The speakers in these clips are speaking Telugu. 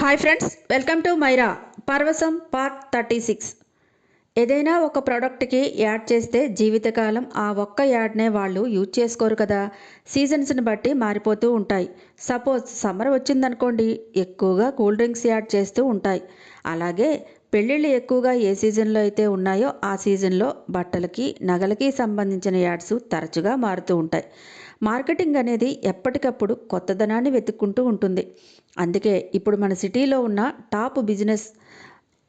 హాయ్ ఫ్రెండ్స్ వెల్కమ్ టు మైరా పర్వసం పార్ట్ థర్టీ సిక్స్ ఏదైనా ఒక ప్రోడక్ట్కి యాడ్ చేస్తే జీవితకాలం ఆ ఒక్క యాడ్నే వాళ్ళు యూజ్ చేసుకోరు కదా. సీజన్స్ని బట్టి మారిపోతూ ఉంటాయి. సపోజ్ సమ్మర్ వచ్చిందనుకోండి ఎక్కువగా కూల్ డ్రింక్స్ యాడ్ చేస్తూ ఉంటాయి. అలాగే పెళ్ళిళ్ళు ఎక్కువగా ఏ సీజన్లో అయితే ఉన్నాయో ఆ సీజన్లో బట్టలకి నగలకి సంబంధించిన యాడ్స్ తరచుగా మారుతూ ఉంటాయి. మార్కెటింగ్ అనేది ఎప్పటికప్పుడు కొత్తదనాన్ని వెతుక్కుంటూ ఉంటుంది. అందుకే ఇప్పుడు మన సిటీలో ఉన్న టాప్ బిజినెస్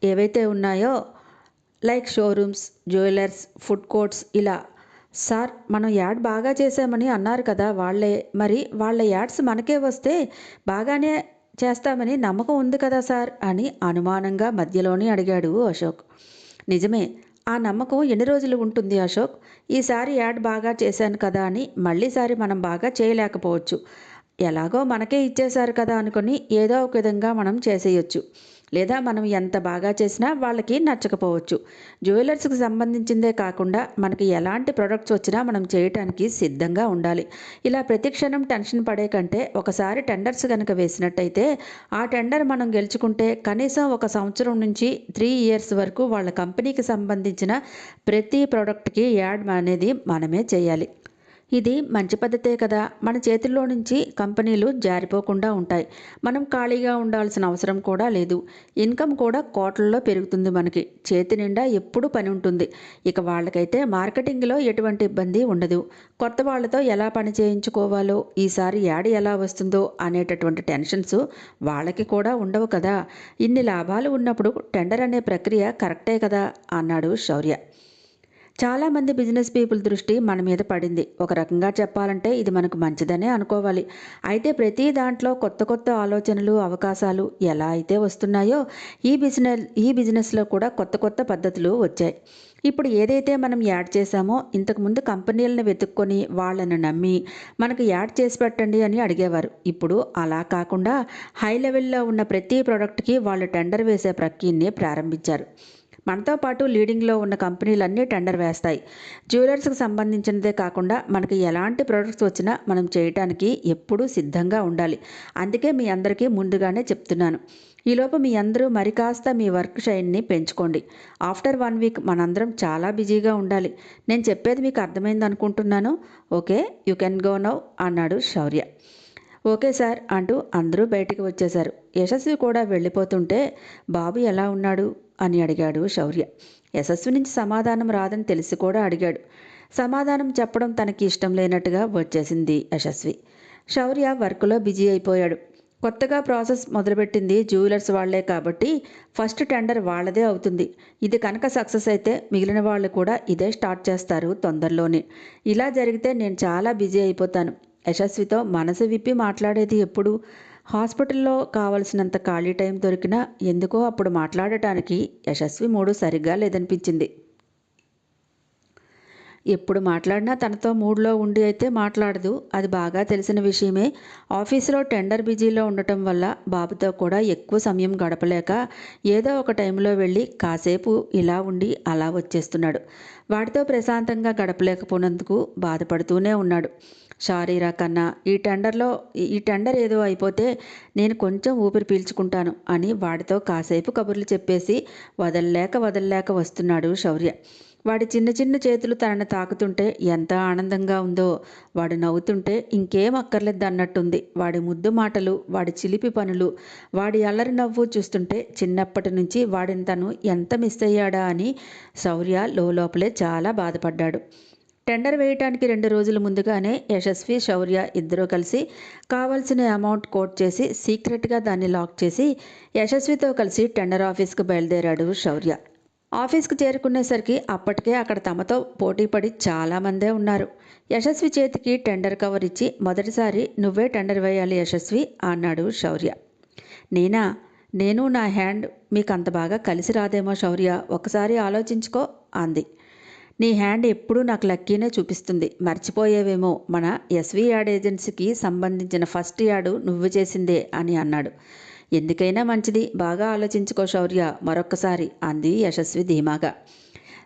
ఏవైతే ఉన్నాయో like showrooms jewellers food courts ఇలా సార్ మనం యాడ్ బాగా చేసామని అన్నారు కదా వాళ్ళే. మరి వాళ్ళ యాడ్స్ మనకే వస్తే బాగానే చేస్తామని నమ్మకం ఉంది కదా సార్? అని అనుమానంగా మధ్యలోనే అడిగాడు అశోక్. నిజమే ఆ నమ్మకం ఎన్ని రోజులు ఉంటుంది అశోక్? ఈసారి యాడ్ బాగా చేశాను కదా అని మళ్ళీసారి మనం బాగా చేయలేకపోవచ్చు. ఎలాగో మనకే ఇచ్చేశారు కదా అనుకుని ఏదో ఒక విధంగా మనం చేసేయచ్చు. లేదా మనం ఎంత బాగా చేసినా వాళ్ళకి నచ్చకపోవచ్చు. జ్యువెలర్స్కి సంబంధించిందే కాకుండా మనకి ఎలాంటి ప్రొడక్ట్స్ వచ్చినా మనం చేయటానికి సిద్ధంగా ఉండాలి. ఇలా ప్రతి క్షణం టెన్షన్ పడే కంటే ఒకసారి టెండర్స్ కనుక వేసినట్టయితే ఆ టెండర్ మనం గెలుచుకుంటే కనీసం ఒక సంవత్సరం నుంచి త్రీ ఇయర్స్ వరకు వాళ్ళ కంపెనీకి సంబంధించిన ప్రతి ప్రోడక్ట్కి యాడ్ అనేది మనమే చేయాలి. ఇది మంచి పద్ధతే కదా. మన చేతుల్లో నుంచి కంపెనీలు జారిపోకుండా ఉంటాయి. మనం ఖాళీగా ఉండాల్సిన అవసరం కూడా లేదు. ఇన్కమ్ కూడా కోట్లలో పెరుగుతుంది మనకి. చేతి నిండా ఎప్పుడు పని ఉంటుంది. ఇక వాళ్ళకైతే మార్కెటింగ్లో ఎటువంటి ఇబ్బంది ఉండదు. కొత్త వాళ్ళతో ఎలా పని చేయించుకోవాలో ఈసారి యాడ్ ఎలా వస్తుందో అనేటటువంటి టెన్షన్స్ వాళ్ళకి కూడా ఉండవు కదా. ఇన్ని లాభాలు ఉన్నప్పుడు టెండర్ అనే ప్రక్రియ కరెక్టే కదా? అన్నాడు శౌర్య. చాలామంది బిజినెస్ పీపుల్ దృష్టి మన మీద పడింది. ఒక రకంగా చెప్పాలంటే ఇది మనకు మంచిదనే అనుకోవాలి. అయితే ప్రతి దాంట్లో కొత్త కొత్త ఆలోచనలు అవకాశాలు ఎలా అయితే వస్తున్నాయో ఈ బిజినెస్ ఈ బిజినెస్లో కూడా కొత్త కొత్త పద్ధతులు వచ్చాయి. ఇప్పుడు ఏదైతే మనం యాడ్ చేశామో ఇంతకుముందు కంపెనీలను వెతుక్కొని వాళ్ళను నమ్మి మనకు యాడ్ చేసి పెట్టండి అని అడిగేవారు. ఇప్పుడు అలా కాకుండా హై లెవెల్లో ఉన్న ప్రతి ప్రోడక్ట్కి వాళ్ళు టెండర్ వేసే ప్రక్రియని ప్రారంభించారు. మనతో పాటు లీడింగ్లో ఉన్న కంపెనీలన్నీ టెండర్ వేస్తాయి. జ్యువెలర్స్కి సంబంధించినదే కాకుండా మనకి ఎలాంటి ప్రొడక్ట్స్ వచ్చినా మనం చేయటానికి ఎప్పుడూ సిద్ధంగా ఉండాలి. అందుకే మీ అందరికీ ముందుగానే చెప్తున్నాను. ఈలోపు మీ అందరూ మరి కాస్త మీ వర్క్ షైన్ని పెంచుకోండి. ఆఫ్టర్ వన్ వీక్ మనందరం చాలా బిజీగా ఉండాలి. నేను చెప్పేది మీకు అర్థమైంది అనుకుంటున్నాను. Okay you can go now అన్నాడు శౌర్య. ఓకే సార్ అంటూ అందరూ బయటికి వచ్చేశారు. యశస్వి కూడా వెళ్ళిపోతుంటే బాబు ఎలా ఉన్నాడు? అని అడిగాడు శౌర్య. యశస్వి నుంచి సమాధానం రాదని తెలిసి కూడా అడిగాడు. సమాధానం చెప్పడం తనకి ఇష్టం లేనట్టుగా వచ్చేసింది యశస్వి. శౌర్య వర్క్లో బిజీ అయిపోయాడు. కొత్తగా ప్రాసెస్ మొదలుపెట్టింది జ్యువెలర్స్ వాళ్ళే కాబట్టి ఫస్ట్ టెండర్ వాళ్ళదే అవుతుంది. ఇది కనుక సక్సెస్ అయితే మిగిలిన వాళ్ళు కూడా ఇదే స్టార్ట్ చేస్తారు తొందరలోనే. ఇలా జరిగితే నేను చాలా బిజీ అయిపోతాను. యశస్వితో మనసు విప్పి మాట్లాడేది ఎప్పుడు? హాస్పిటల్లో కావలసినంత ఖాళీ టైం దొరికినా ఎందుకో అప్పుడు మాట్లాడటానికి యశస్వి మూడు సరిగ్గా లేదనిపించింది. ఎప్పుడు మాట్లాడినా తనతో మూడ్లో ఉండి అయితే మాట్లాడదు. అది బాగా తెలిసిన విషయమే. ఆఫీసులో టెండర్ బిజీలో ఉండటం వల్ల బాబుతో కూడా ఎక్కువ సమయం గడపలేక ఏదో ఒక టైంలో వెళ్ళి కాసేపు ఇలా ఉండి అలా వచ్చేస్తున్నాడు. వాటితో ప్రశాంతంగా గడపలేకపోయినందుకు బాధపడుతూనే ఉన్నాడు. షారీరా కన్నా ఈ టెండర్లో ఈ టెండర్ ఏదో అయిపోతే నేను కొంచెం ఊపిరి పీల్చుకుంటాను అని వాడితో కాసేపు కబుర్లు చెప్పేసి వదలలేక వదల్లేక వస్తున్నాడు శౌర్య. వాడి చిన్న చిన్న చేతులు తనను తాకుతుంటే ఎంత ఆనందంగా ఉందో. వాడు నవ్వుతుంటే ఇంకేం అక్కర్లేదు అన్నట్టుంది వాడి ముద్దు మాటలు వాడి చిలిపి పనులు వాడి అల్లరి నవ్వు చూస్తుంటే చిన్నప్పటి నుంచి వాడిని తను ఎంత మిస్ అయ్యాడా అని శౌర్య లోపలే చాలా బాధపడ్డాడు. టెండర్ వేయటానికి రెండు రోజుల ముందుగానే యశస్వి శౌర్య ఇద్దరూ కలిసి కావాల్సిన అమౌంట్ కోట్ చేసి సీక్రెట్గా దాన్ని లాక్ చేసి యశస్వితో కలిసి టెండర్ ఆఫీస్కి బయలుదేరాడు శౌర్య. ఆఫీస్కి చేరుకునేసరికి అప్పటికే అక్కడ తమతో పోటీపడి చాలామందే ఉన్నారు. యశస్వి చేతికి టెండర్ కవర్ ఇచ్చి మొదటిసారి నువ్వే టెండర్ వేయాలి యశస్వి అన్నాడు శౌర్య. నేనా నేను నా హ్యాండ్ మీకు అంత బాగా కలిసి రాదేమో శౌర్య ఒకసారి ఆలోచించుకో అంది. నీ హ్యాండ్ ఎప్పుడూ నాకు లక్కీనే చూపిస్తుంది. మర్చిపోయేవేమో. మన ఎస్వి యాడ్ ఏజెన్సీకి సంబంధించిన ఫస్ట్ యాడు నువ్వు చేసిందే అని అన్నాడు. ఎందుకైనా మంచిది. బాగా ఆలోచించుకో శౌర్య. మరొక్కసారి అంది యశస్వి ధీమాగా.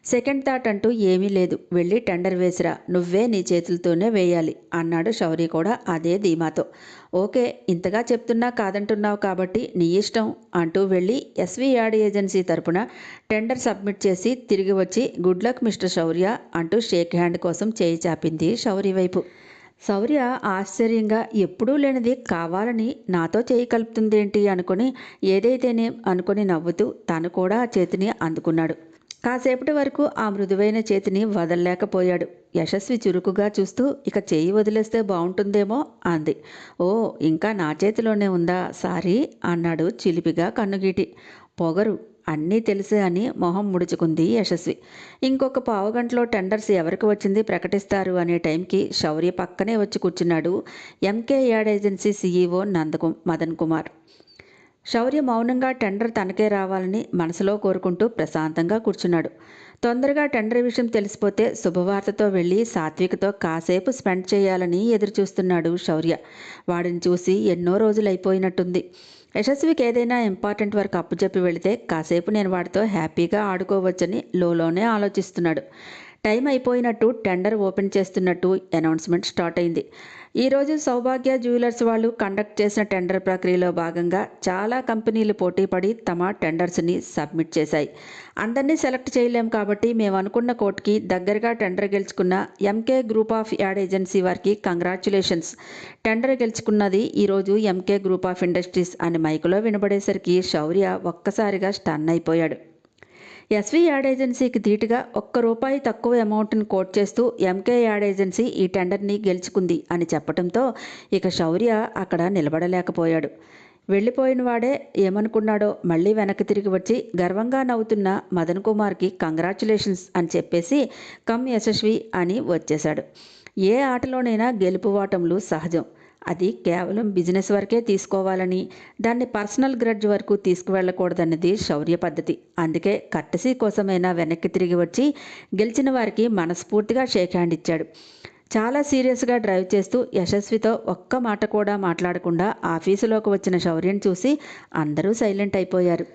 సెకండ్ థాట్ అంటూ ఏమీ లేదు. వెళ్ళి టెండర్ వేసిరా. నువ్వే నీ చేతులతోనే వేయాలి అన్నాడు శౌరి కూడా అదే ధీమాతో. ఓకే ఇంతగా చెప్తున్నా కాదంటున్నావు కాబట్టి నీ ఇష్టం అంటూ వెళ్ళి ఎస్వి యాడ్ ఏజెన్సీ తరపున టెండర్ సబ్మిట్ చేసి తిరిగి వచ్చి గుడ్ లక్ మిస్టర్ శౌర్య అంటూ షేక్ హ్యాండ్ కోసం చేయి చాపింది శౌరి వైపు. శౌర్య ఆశ్చర్యంగా ఎప్పుడూ లేనిది కావాలని నాతో చేయి కలుపుతుందేంటి అనుకుని ఏదైతేనే అనుకుని నవ్వుతూ తను కూడా ఆ చేతిని అందుకున్నాడు. కాసేపటి వరకు ఆ మృదువైన చేతిని వదలలేకపోయాడు. యశస్వి చురుకుగా చూస్తూ ఇక చేయి వదిలేస్తే బాగుంటుందేమో అంది. ఓ ఇంకా నా చేతిలోనే ఉందా? సారీ అన్నాడు చిలిపిగా కన్నుగీటి. పొగరు అన్నీ తెలుసే అని మొహం ముడుచుకుంది యశస్వి. ఇంకొక పావుగంటలో టెండర్స్ ఎవరికి వచ్చింది ప్రకటిస్తారు అనే టైంకి శౌర్య పక్కనే వచ్చి కూర్చున్నాడు ఎంకే యాడ్ ఏజెన్సీ సీఈఓ నందకు మదన్ కుమార్. శౌర్య మౌనంగా టెండర్ తనకే రావాలని మనసులో కోరుకుంటూ ప్రశాంతంగా కూర్చున్నాడు. తొందరగా టెండర్ విషయం తెలిసిపోతే శుభవార్తతో వెళ్ళి సాత్వికతో కాసేపు స్పెండ్ చేయాలని ఎదురుచూస్తున్నాడు శౌర్య. వాడిని చూసి ఎన్నో రోజులు అయిపోయినట్టుంది యశస్వికి ఏదైనా ఇంపార్టెంట్ వర్క్ అప్పుచెప్పి వెళితే కాసేపు నేను వాడితో హ్యాపీగా ఆడుకోవచ్చని లోలోనే ఆలోచిస్తున్నాడు. టైం అయిపోయినట్టు టెండర్ ఓపెన్ చేస్తున్నట్టు అనౌన్స్మెంట్ స్టార్ట్ అయింది. ఈరోజు సౌభాగ్య జ్యువెలర్స్ వాళ్ళు కండక్ట్ చేసిన టెండర్ ప్రక్రియలో భాగంగా చాలా కంపెనీలు పోటీపడి తమ టెండర్స్ని సబ్మిట్ చేశాయి. అందరినీ సెలెక్ట్ చేయలేం కాబట్టి మేము అనుకున్న కోర్టుకి దగ్గరగా టెండర్ గెలుచుకున్న MK group of ad agency వారికి కంగ్రాచులేషన్స్. టెండర్ గెలుచుకున్నది ఈరోజు ఎంకే గ్రూప్ ఆఫ్ ఇండస్ట్రీస్ అని మైకులో వినబడేసరికి శౌర్య ఒక్కసారిగా స్టన్ అయిపోయాడు. ఎస్వి యాడ్ ఏజెన్సీకి ధీటుగా ఒక్క రూపాయి తక్కువ అమౌంట్ని కోట్ చేస్తూ ఎంకే యాడ్ ఏజెన్సీ ఈ టెండర్ని గెలుచుకుంది అని చెప్పడంతో ఇక శౌర్య అక్కడ నిలబడలేకపోయాడు. వెళ్ళిపోయిన వాడే ఏమనుకున్నాడో మళ్ళీ వెనక్కి తిరిగి వచ్చి గర్వంగా నవ్వుతున్న మదన్ కుమార్కి కంగ్రాచులేషన్స్ అని చెప్పేసి కమ్ యశస్వి అని వచ్చేశాడు. ఏ ఆటలోనైనా గెలుపు ఓటములు సహజం. అది కేవలం బిజినెస్ వరకే తీసుకోవాలని దాన్ని పర్సనల్ గ్రడ్జ్ వరకు తీసుకువెళ్ళకూడదన్నది శౌర్య పద్ధతి. అందుకే కట్టసీ కోసమైనా వెనక్కి తిరిగి వచ్చి గెలిచిన వారికి మనస్ఫూర్తిగా షేక్ హ్యాండ్ ఇచ్చాడు. చాలా సీరియస్గా డ్రైవ్ చేస్తూ యశస్వితో ఒక్క మాట కూడా మాట్లాడకుండా ఆఫీసులోకి వచ్చిన శౌర్యం చూసి అందరూ సైలెంట్ అయిపోయారు.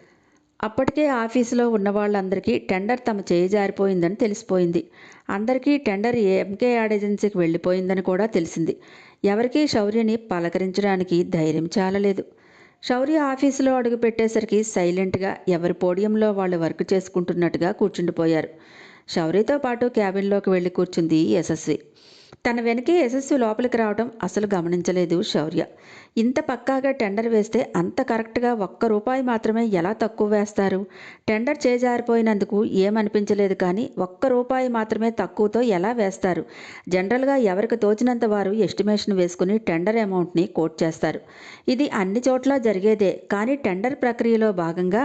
అప్పటికే ఆఫీసులో ఉన్న వాళ్ళందరికీ టెండర్ తమ చేయి జారిపోయిందని తెలిసిపోయింది. అందరికీ టెండర్ ఎంకే యాడ్ ఏజెన్సీకి వెళ్ళిపోయిందని కూడా తెలిసింది. ఎవరికీ శౌర్యని పలకరించడానికి ధైర్యం చాలలేదు. శౌర్య ఆఫీసులో అడుగు పెట్టేసరికి సైలెంట్గా ఎవరి పోడియంలో వాళ్ళు వర్క్ చేసుకుంటున్నట్టుగా కూర్చుండిపోయారు. శౌర్యతో పాటు క్యాబిన్లోకి వెళ్ళి కూర్చుంది యశస్వి. తన వెనకే యశస్వి లోపలికి రావడం అసలు గమనించలేదు శౌర్య. ఇంత పక్కాగా టెండర్ వేస్తే అంత కరెక్ట్గా ఒక్క రూపాయి మాత్రమే ఎలా తక్కువ వేస్తారు? టెండర్ చేజారిపోయినందుకు ఏమనిపించలేదు కానీ ఒక్క రూపాయి మాత్రమే తక్కువతో ఎలా వేస్తారు? జనరల్గా ఎవరికి తోచినంత వారు ఎస్టిమేషన్ వేసుకుని టెండర్ అమౌంట్ని కోట్ చేస్తారు. ఇది అన్ని చోట్ల జరిగేదే కానీ టెండర్ ప్రక్రియలో భాగంగా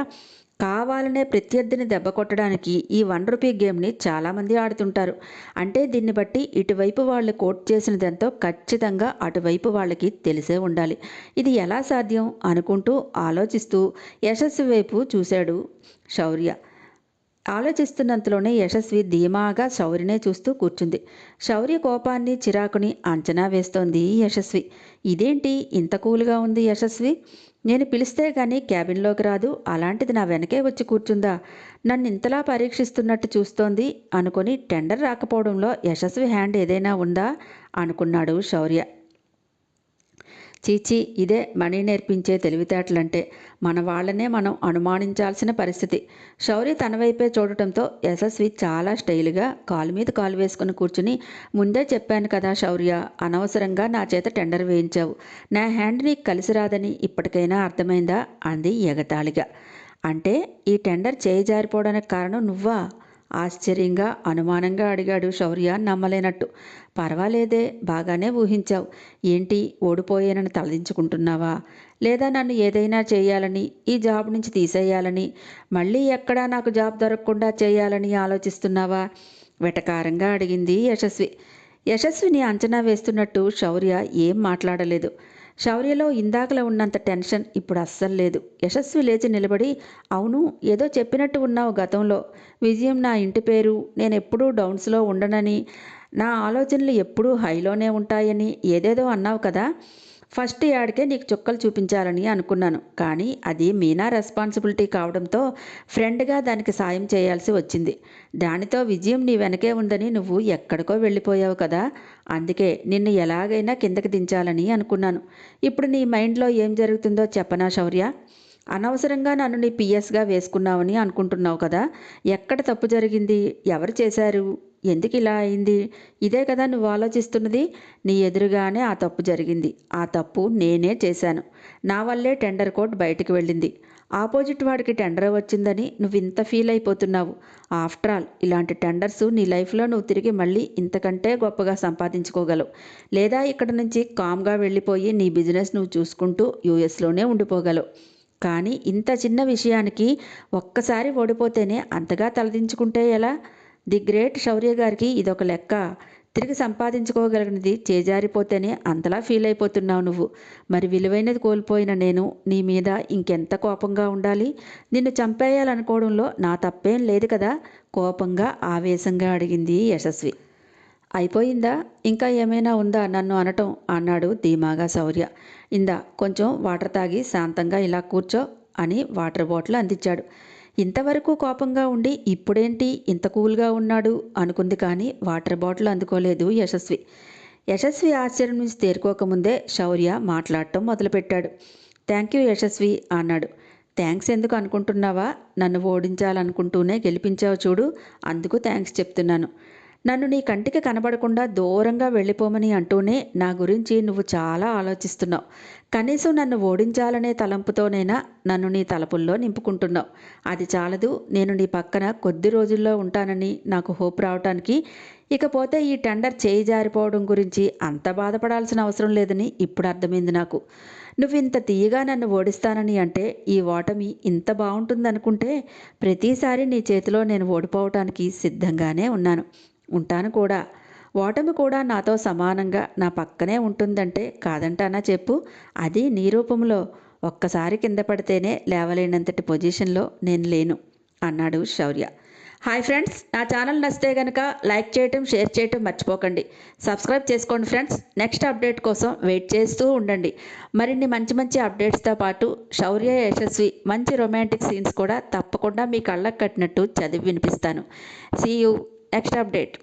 కావాలనే ప్రత్యర్థిని దెబ్బ కొట్టడానికి ఈ వన్ రూపీ గేమ్ని చాలామంది ఆడుతుంటారు. అంటే దీన్ని బట్టి ఇటువైపు వాళ్ళు కోట్ చేసినదంతో ఖచ్చితంగా అటువైపు వాళ్ళకి తెలిసే ఉండాలి. ఇది ఎలా సాధ్యం అనుకుంటూ ఆలోచిస్తూ యశస్వి వైపు చూశాడు శౌర్య. ఆలోచిస్తున్నంతలోనే యశస్వి ధీమాగా శౌర్యనే చూస్తూ కూర్చుంది. శౌర్య కోపాన్ని చిరాకుని అంచనా వేస్తోంది యశస్వి. ఇదేంటి ఇంత కూల్గా ఉంది యశస్వి? నేను పిలిస్తే కానీ క్యాబిన్లోకి రాదు. అలాంటిది నా వెనకే వచ్చి కూర్చుందా? నన్ను ఇంతలా పరీక్షిస్తున్నట్టు చూస్తోంది అనుకొని టెండర్ రాకపోవడంలో యశస్వి హ్యాండ్ ఏదైనా ఉందా? అనుకున్నాడు శౌర్య. చీచీ ఇదే మణి నేర్పించే తెలివితేటలంటే మన వాళ్ళనే మనం అనుమానించాల్సిన పరిస్థితి. శౌర్య తన వైపే చూడటంతో యశస్వి చాలా స్టైల్గా కాలు మీద కాలు వేసుకుని కూర్చుని ముందే చెప్పాను కదా శౌర్య అనవసరంగా నా చేత టెండర్ వేయించావు. నా హ్యాండ్ నీకు కలిసి రాదని ఇప్పటికైనా అర్థమైందా? అంది ఎగతాళిగా. అంటే ఈ టెండర్ చేయి జారిపోవడానికి కారణం నువ్వా? ఆశ్చర్యంగా అనుమానంగా అడిగాడు శౌర్య నమ్మలేనట్టు. పర్వాలేదే బాగానే ఊహించావు. ఏంటి ఓడిపోయానని తలదించుకుంటున్నావా? లేదా నన్ను ఏదైనా చేయాలని ఈ జాబ్ నుంచి తీసేయాలని మళ్ళీ ఎక్కడా నాకు జాబ్ దొరకకుండా చేయాలని ఆలోచిస్తున్నావా? వెటకారంగా అడిగింది యశస్వి. యశస్విని అంచనా వేస్తున్నట్టు శౌర్య ఏం మాట్లాడలేదు. శౌర్యలో ఇందాకలో ఉన్నంత టెన్షన్ ఇప్పుడు అస్సలు లేదు. యశస్వి లేచి నిలబడి అవును ఏదో చెప్పినట్టు ఉన్నావు గతంలో. విజయం నా ఇంటి పేరు. నేను ఎప్పుడూ డౌన్స్లో ఉండనని. నా ఆలోచనలు ఎప్పుడూ హైలోనే ఉంటాయని ఏదేదో అన్నావు కదా. ఫస్ట్ యాడ్కే నీకు చుక్కలు చూపించాలని అనుకున్నాను. కానీ అది మీనా రెస్పాన్సిబిలిటీ కావడంతో ఫ్రెండ్గా దానికి సాయం చేయాల్సి వచ్చింది. దానితో విజయం నీ వెనకే ఉందని నువ్వు ఎక్కడికో వెళ్ళిపోయావు కదా. అందుకే నిన్ను ఎలాగైనా కిందకి దించాలని అనుకున్నాను. ఇప్పుడు నీ మైండ్లో ఏం జరుగుతుందో చెప్పనా శౌర్య? అనవసరంగా నన్ను నీ పిఎస్గా వేసుకున్నావని అనుకుంటున్నావు కదా? ఎక్కడ తప్పు జరిగింది? ఎవరు చేశారు? ఎందుకు ఇలా అయింది? ఇదే కదా నువ్వు ఆలోచిస్తున్నది? నీ ఎదురుగానే ఆ తప్పు జరిగింది. ఆ తప్పు నేనే చేశాను. నా వల్లే టెండర్ కోట్ బయటికి వెళ్ళింది. ఆపోజిట్ వాడికి టెండర్ వచ్చిందని నువ్వు ఇంత ఫీల్ అయిపోతున్నావు. ఆఫ్టర్ ఆల్ ఇలాంటి టెండర్స్ నీ లైఫ్లో నువ్వు తిరిగి మళ్ళీ ఇంతకంటే గొప్పగా సంపాదించుకోగలవు. లేదా ఇక్కడ నుంచి కామ్గా వెళ్ళిపోయి నీ బిజినెస్ నువ్వు చూసుకుంటూ యూఎస్లోనే ఉండిపోగలవు. కానీ ఇంత చిన్న విషయానికి ఒక్కసారి ఓడిపోతేనే అంతగా తలదించుకుంటే ఎలా? ది గ్రేట్ శౌర్య గారికి ఇదొక లెక్క. తిరిగి సంపాదించుకోగలిగినది చేజారిపోతేనే అంతలా ఫీల్ అయిపోతున్నావు నువ్వు. మరి విలువైనది కోల్పోయిన నేను నీ మీద ఇంకెంత కోపంగా ఉండాలి? నిన్ను చంపేయాలనుకోవడంలో నా తప్పేం లేదు కదా? కోపంగా ఆవేశంగా అడిగింది యశస్వి. అయిపోయిందా? ఇంకా ఏమైనా ఉందా? నన్ను అనటం అన్నాడు ధీమాగా శౌర్య. ఇందా కొంచెం వాటర్ తాగి శాంతంగా ఇలా కూర్చో అని వాటర్ బాటిల్ అందించాడు. ఇంతవరకు కోపంగా ఉండి ఇప్పుడేంటి ఇంత కూల్గా ఉన్నాడు? అనుకుంది కానీ వాటర్ బాటిల్ అందుకోలేదు యశస్వి. యశస్వి ఆశ్చర్యం నుంచి తేరుకోకముందే శౌర్య మాట్లాడటం మొదలుపెట్టాడు. థ్యాంక్ యూ యశస్వి అన్నాడు. థ్యాంక్స్ ఎందుకు అనుకుంటున్నావా? నన్ను ఓడించాలనుకుంటూనే గెలిపించావు చూడు. అందుకు థ్యాంక్స్ చెప్తున్నాను. నన్ను నీ కంటికి కనబడకుండా దూరంగా వెళ్ళిపోమని అంటూనే నా గురించి నువ్వు చాలా ఆలోచిస్తున్నావు. కనీసం నన్ను ఓడించాలనే తలంపుతోనైనా నన్ను నీ తలపుల్లో నింపుకుంటున్నావు. అది చాలదు. నేను నీ పక్కన కొద్ది రోజుల్లో ఉంటానని నాకు హోప్ రావటానికి. ఇకపోతే ఈ టెండర్ చేయి జారిపోవడం గురించి అంత బాధపడాల్సిన అవసరం లేదని ఇప్పుడు అర్థమైంది నాకు. నువ్వు ఇంత తీయగా నన్ను ఓడిస్తానని అంటే ఈ ఓటమి ఇంత బాగుంటుందనుకుంటే ప్రతిసారి నీ చేతిలో నేను ఓడిపోవటానికి సిద్ధంగానే ఉన్నాను. ఉంటాను కూడా. ఓటమి కూడా నాతో సమానంగా నా పక్కనే ఉంటుందంటే కాదంటానా చెప్పు. అది నీ రూపంలో. ఒక్కసారి కింద పడితేనే లేవలేనంతటి పొజిషన్లో నేను లేను అన్నాడు శౌర్య. హాయ్ ఫ్రెండ్స్ నా ఛానల్ నచ్చితే కనుక లైక్ చేయటం షేర్ చేయటం మర్చిపోకండి. సబ్స్క్రైబ్ చేసుకోండి ఫ్రెండ్స్. నెక్స్ట్ అప్డేట్ కోసం వెయిట్ చేస్తూ ఉండండి. మరిన్ని మంచి మంచి అప్డేట్స్తో పాటు శౌర్య యశస్వి మంచి రొమాంటిక్ సీన్స్ కూడా తప్పకుండా మీ కళ్ళకు కట్టినట్టు చదివి వినిపిస్తాను. See you next update